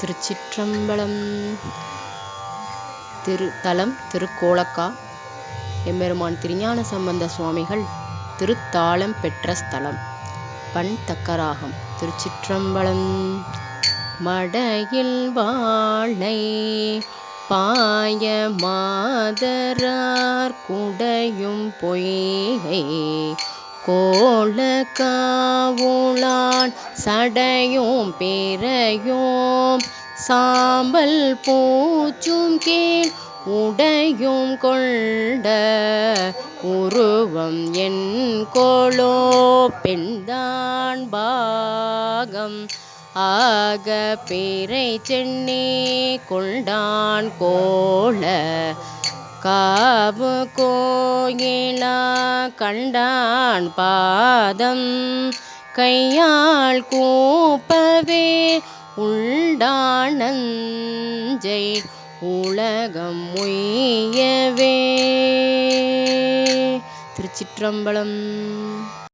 திருச்சிற்றம்பலம் திரு தலம் திருக்கோலக்கா எம்பெருமான் திருஞான சம்பந்த சுவாமிகள் திருத்தாளம் பெற்ற ஸ்தலம். பண் தக்கராகம். திருச்சிற்றம்பலம் மடையில் வாழை பாய மாதரார் குடையும் பொய்கை கோல காவுளான் சடையும் பிறையும் சாம்பல் பூச்சும் கீழ் உடையும் கொண்ட உருவம் என் கோளோ பெண்தான் பாகம். ஆக பிறை சென்னே கொண்டான் கோல காவு கோயிலா கண்டான் பாதம். கையால் கூப்பவே உண்டானஞ்சை உலகம் உய்யவே. திருச்சிற்றம்பலம்.